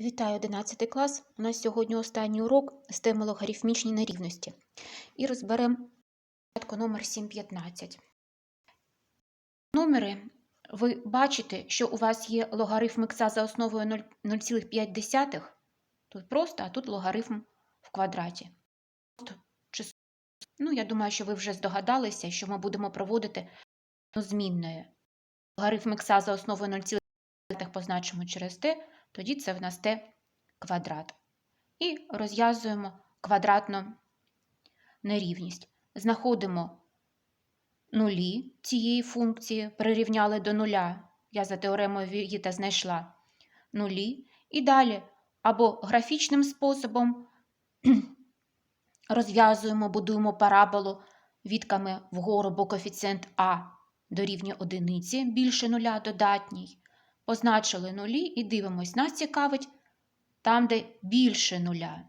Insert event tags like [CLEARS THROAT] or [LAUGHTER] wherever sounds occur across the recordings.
Вітаю 11 клас. У нас сьогодні останній урок з теми логарифмічні нерівності. І розберемо номер 715. Номери ви бачите, що у вас є логарифм х за основою 0,5. Тут просто, а тут логарифм в квадраті. Ну, я думаю, що ви вже здогадалися, що ми будемо проводити змінною. Логарифм х за основою 0,5 позначимо через t, тоді це в нас t квадрат. І розв'язуємо квадратну нерівність. Знаходимо нулі цієї функції, прирівняли до нуля. Я за теоремою Віїта знайшла нулі. І далі або графічним способом [CLEARS THROAT] розв'язуємо, будуємо параболу відками вгору, бо коефіцієнт А дорівнює одиниці, більше нуля додатній. Позначили нулі і дивимось, нас цікавить там, де більше нуля.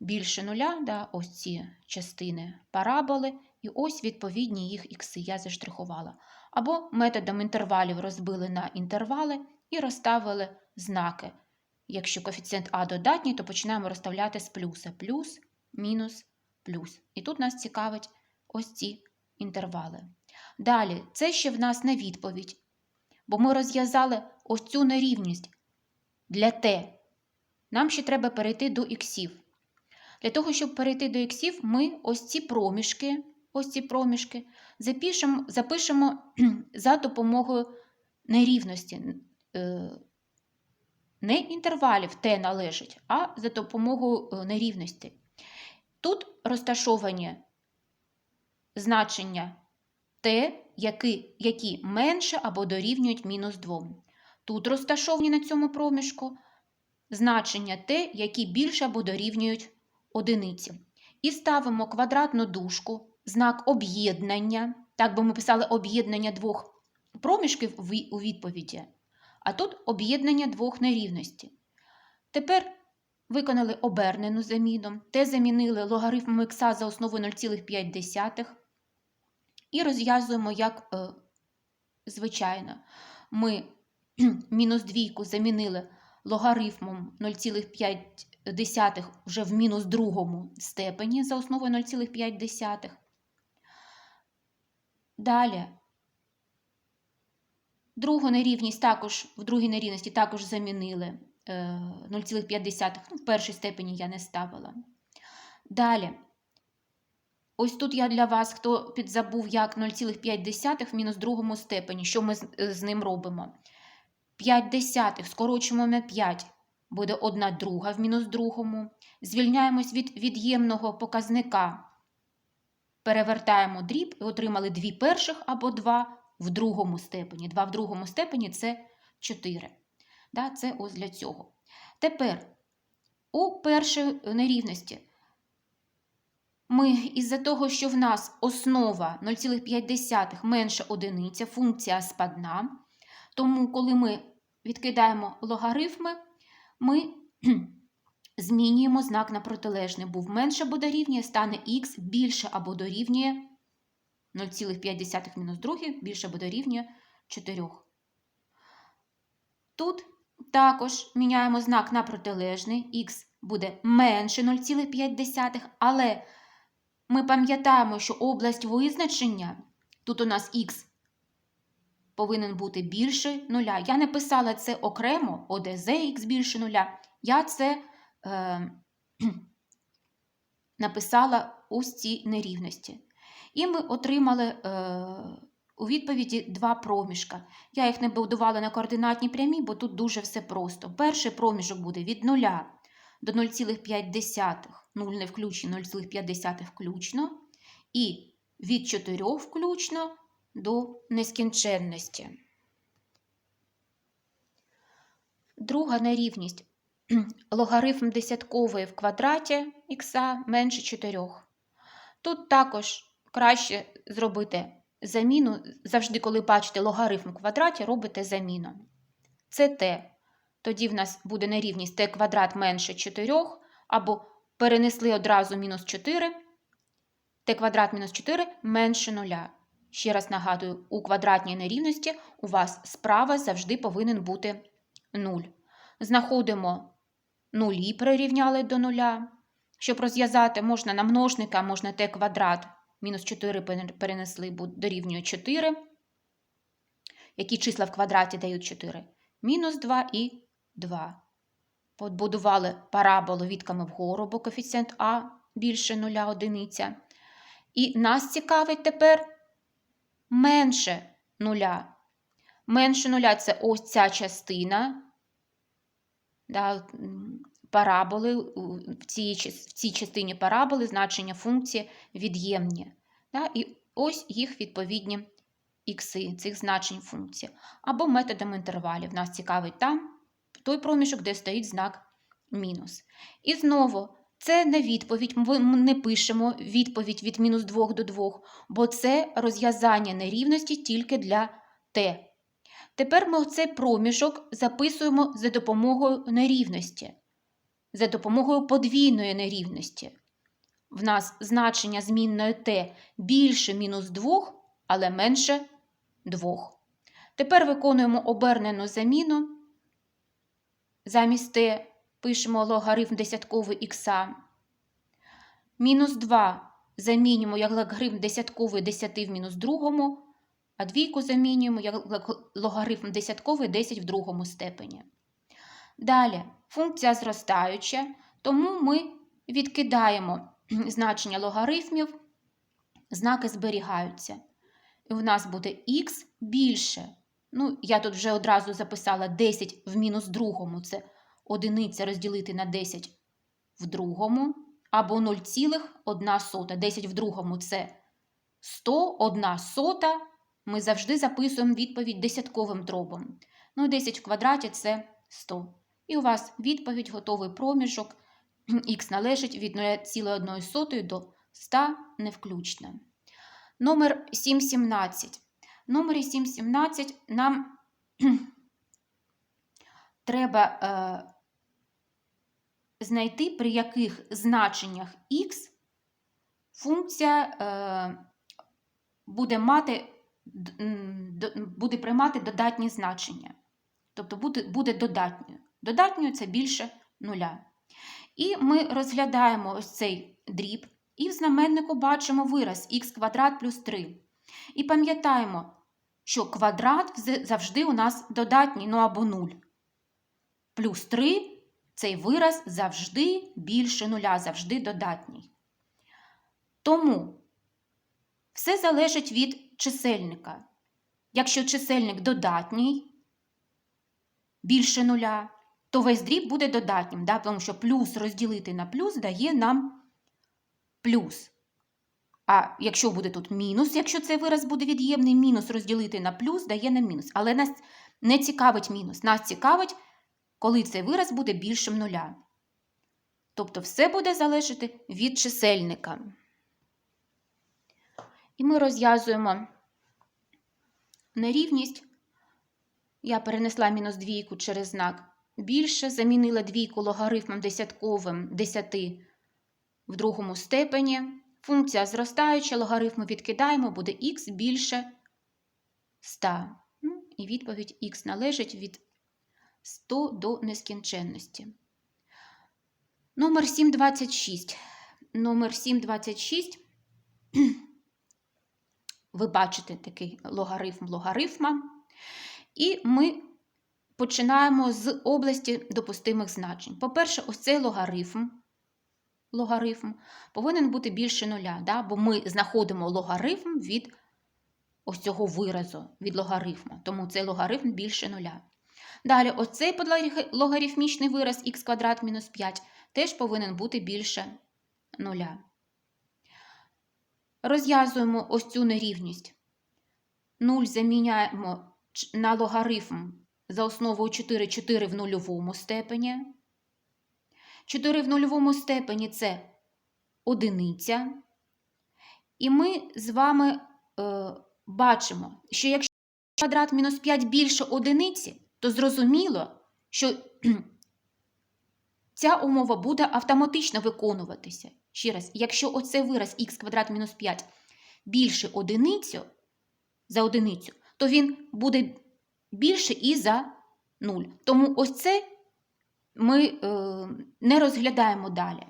Більше нуля, да, ось ці частини параболи, і ось відповідні їх ікси я заштрихувала. Або методом інтервалів розбили на інтервали і розставили знаки. Якщо коефіцієнт А додатній, то починаємо розставляти з плюса. Плюс, мінус, плюс. І тут нас цікавить ось ці інтервали. Далі, це ще в нас не відповідь, бо ми розв'язали ось цю нерівність для t. Нам ще треба перейти до іксів. Для того, щоб перейти до іксів, ми ось ці проміжки, ось ці проміжки запишемо, запишемо [CLEARS THROAT] за допомогою нерівності. Е, Не інтервалів t належить, а за допомогою е, нерівності. Тут розташовані значення t, які, які менше або дорівнюють мінус 2. Тут розташовані на цьому проміжку значення t, які більше або дорівнюють одиниці. І ставимо квадратну дужку, знак об'єднання. Так би ми писали об'єднання двох проміжків у відповіді, а тут об'єднання двох нерівностей. Тепер виконали обернену заміну, те замінили логарифмом х за основою 0,5. І розв'язуємо, як е, звичайно, ми [CLEARS THROAT] мінус двійку замінили логарифмом 0,5 вже в мінус другому степені за основою 0,5. Далі другу нерівність також, в другій нерівності також замінили 0,5, ну, в першій степені я не ставила. Далі, ось тут я для вас, хто підзабув, як 0,5 в мінус другому степені, що ми з ним робимо? 5 десятих скорочуємо на 5, буде 1 друга в мінус другому. Звільняємось від від'ємного показника. Перевертаємо дріб і отримали 2 перших або 2 в другому степені. 2 в другому степені це 4. Да, Це ось для цього. Тепер у першій нерівності ми із-за того, що в нас основа 0,5 менше одиниця, функція спадна. Тому, коли ми відкидаємо логарифми, ми [CLEARS THROAT] змінюємо знак на протилежний. Був менше або дорівнює, стане х більше або дорівнює 0,5 мінус 2, більше або дорівнює 4. Тут також міняємо знак на протилежний, х буде менше 0,5, але ми пам'ятаємо, що область визначення, тут у нас х повинен бути більше нуля. Я не писала це окремо, ОДЗ х більше нуля. Я це е, [CLEARS THROAT] написала ось ці нерівності. І ми отримали е, у відповіді два проміжка. Я їх не будувала на координатній прямій, бо тут дуже все просто. Перший проміжок буде від 0 до 0,5, 0 не включно, 0,5 включно, і від 4 включно до нескінченності. Друга нерівність [CLEARS THROAT] логарифм десяткової в квадраті х менше 4. Тут також краще зробити заміну, завжди, коли бачите логарифм в квадраті, робите заміну. Це t. Тоді в нас буде нерівність t квадрат менше 4, або перенесли одразу мінус 4, t квадрат мінус 4 менше 0. Ще раз нагадую, у квадратній нерівності у вас справа завжди повинен бути 0. Знаходимо нулі прирівняли до нуля. Щоб розв'язати, можна на множника, можна t квадрат. Мінус 4 перенесли, дорівнює 4. Які числа в квадраті дають 4? Мінус 2 і 2. Побудували параболу відками вгору, бо коефіцієнт А більше нуля одиниця. І нас цікавить тепер менше нуля. Менше нуля це ось ця частина да, параболи. В цій, в цій частині параболи значення функції від'ємні. Да, і ось їх відповідні ікси цих значень функції. Або методом інтервалів. Нас цікавить там той проміжок, де стоїть знак мінус. І знову, це не відповідь, ми не пишемо відповідь від мінус 2 до 2, бо це розв'язання нерівності тільки для t. Тепер ми цей проміжок записуємо за допомогою нерівності, за допомогою подвійної нерівності. В нас значення змінної t більше мінус 2, але менше 2. Тепер виконуємо обернену заміну. Замість t пишемо логарифм десятковий х. Мінус 2 замінюємо як логарифм десятковий 10 в мінус другому, а двійку замінюємо як логарифм десятковий 10 в другому степені. Далі функція зростаюча, тому ми відкидаємо [CLEARS THROAT] значення логарифмів, знаки зберігаються. І у нас буде х більше. Ну, я тут вже одразу записала 10 в мінус другому, це одиниця розділити на 10 в другому, або 0,1 сота. 10 в другому це 100, 1 сота. Ми завжди записуємо відповідь десятковим дробом. Ну, 10 в квадраті це 100. І у вас відповідь, готовий проміжок. Х належить від 0,1 до 100 не включно. Номер 717. Номері 717 нам [CLEARS THROAT] треба е, знайти, при яких значеннях х функція е, буде мати буде приймати додатні значення. Тобто буде, буде додатньою. Додатньою це більше нуля. І ми розглядаємо ось цей дріб, і в знаменнику бачимо вираз х квадрат плюс 3. І пам'ятаємо, що квадрат завжди у нас додатній, ну або 0. Плюс 3 цей вираз завжди більше нуля, завжди додатній. Тому все залежить від чисельника. Якщо чисельник додатній, більше нуля, то весь дріб буде додатнім, да? тому що плюс розділити на плюс дає нам плюс. А якщо буде тут мінус, якщо цей вираз буде від'ємний, мінус розділити на плюс дає нам мінус. Але нас не цікавить мінус. Нас цікавить, коли цей вираз буде більшим нуля. Тобто все буде залежати від чисельника. І ми розв'язуємо нерівність. Я перенесла мінус двійку через знак більше, замінила двійку логарифмом десятковим 10 в другому степені. Функція зростаюча, логарифми відкидаємо, буде х більше 100. Ну, і відповідь х належить від 100 до нескінченності. Номер 726. Номер 726. [CLEARS THROAT] Ви бачите такий логарифм логарифма. І ми починаємо з області допустимих значень. По-перше, ось цей логарифм, логарифм повинен бути більше нуля, да? бо ми знаходимо логарифм від ось цього виразу, від логарифма. Тому цей логарифм більше нуля. Далі, оцей логарифмічний вираз х квадрат мінус 5 теж повинен бути більше нуля. Розв'язуємо ось цю нерівність. 0 заміняємо на логарифм за основою 4, 4 в нульовому степені. 4 в нульовому степені це одиниця. І ми з вами е, бачимо, що якщо квадрат мінус 5 більше одиниці, то зрозуміло, що [CLEARS THROAT] ця умова буде автоматично виконуватися. Ще раз, якщо оцей вираз х квадрат мінус 5 більше одиницю за одиницю, то він буде більше і за 0. Тому ось це ми е, не розглядаємо далі.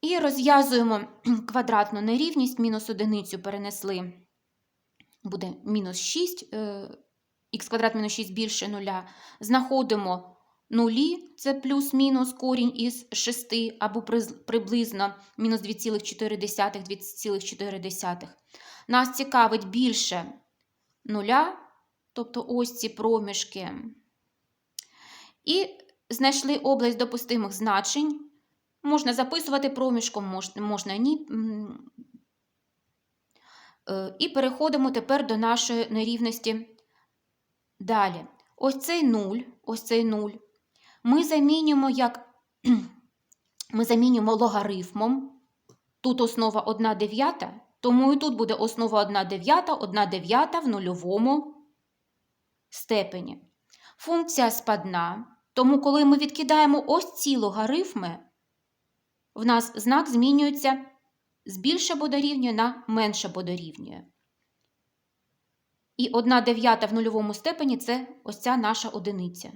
І розв'язуємо [CLEARS THROAT] квадратну нерівність, мінус одиницю перенесли, буде мінус 6, е, х квадрат мінус 6 більше нуля. Знаходимо нулі, це плюс-мінус корінь із 6, або приблизно мінус 2,4, 2,4. Нас цікавить більше нуля, тобто ось ці проміжки. І знайшли область допустимих значень. Можна записувати проміжком, мож- можна ні. Е, І переходимо тепер до нашої нерівності. Далі. Ось цей 0, ось цей 0. Ми замінюємо як [CLEARS THROAT] ми замінюємо логарифмом. Тут основа 1 дев'ята, тому і тут буде основа 1 дев'ята, 1 дев'ята в нульовому степені. Функція спадна, тому коли ми відкидаємо ось ці логарифми, в нас знак змінюється з більше або дорівнює на менше або дорівнює. І 1 дев'ята в нульовому степені це ось ця наша одиниця.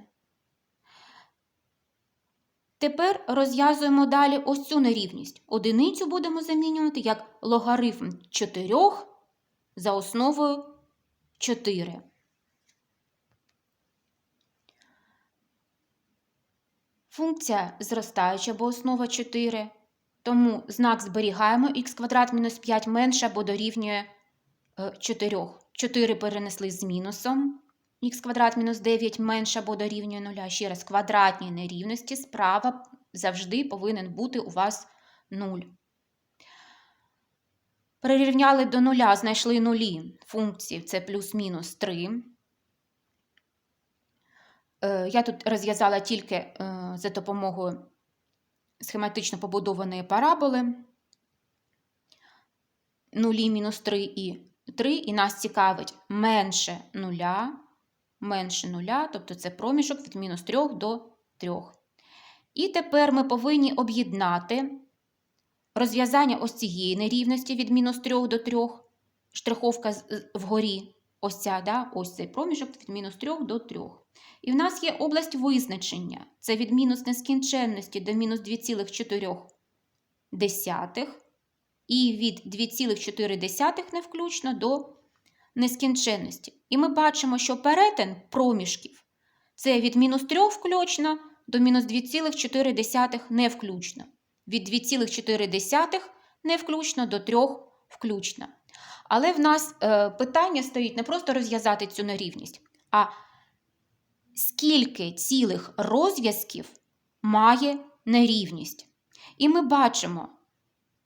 Тепер розв'язуємо далі ось цю нерівність. Одиницю будемо замінювати як логарифм 4 за основою 4. Функція зростаюча, бо основа 4. Тому знак зберігаємо х квадрат мінус 5 менше або дорівнює 4. 4 перенесли з мінусом. х квадрат мінус 9 менше або дорівнює 0. Ще раз, квадратні нерівності справа завжди повинен бути у вас 0. Прирівняли до нуля, знайшли нулі функції, це плюс-мінус 3. Е, Я тут розв'язала тільки е, за допомогою схематично побудованої параболи. Нулі мінус 3 і 3, і нас цікавить менше нуля, менше нуля, тобто це проміжок від мінус 3 до 3. І тепер ми повинні об'єднати розв'язання ось цієї нерівності від мінус 3 до 3, штриховка вгорі, ось ця, да? ось цей проміжок від мінус 3 до 3. І в нас є область визначення. Це від мінус нескінченності до мінус 2,4 і від 2,4 не включно до нескінченності. І ми бачимо, що перетин проміжків це від мінус 3 включно до мінус 2,4 не включно. Від 2,4 не включно до 3 включно. Але в нас е, питання стоїть не просто розв'язати цю нерівність, а скільки цілих розв'язків має нерівність. І ми бачимо,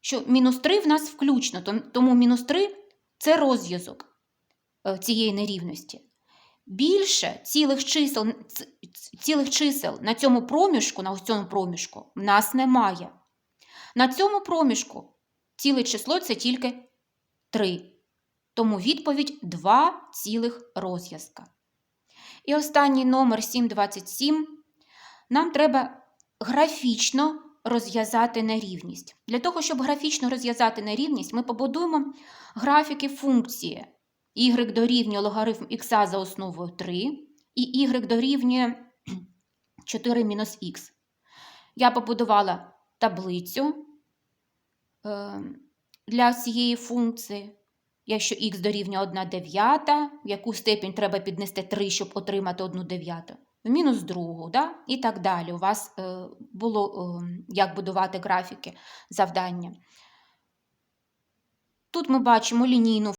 що мінус 3 в нас включно, тому мінус 3 це розв'язок е, цієї нерівності. Більше цілих чисел, цілих чисел на цьому проміжку, на ось цьому проміжку, в нас немає. На цьому проміжку ціле число це тільки 3. Тому відповідь 2 цілих розв'язка. І останній номер 727. Нам треба графічно розв'язати нерівність. Для того, щоб графічно розв'язати нерівність, ми побудуємо графіки функції y дорівнює логарифм х за основою 3 і y дорівнює 4 мінус х. Я побудувала таблицю е, для цієї функції. Якщо х дорівнює 1 дев'ята, яку степінь треба піднести 3, щоб отримати 1 дев'яту, в мінус другу, да? і так далі. У вас е, було е, як будувати графіки завдання. Тут ми бачимо лінійну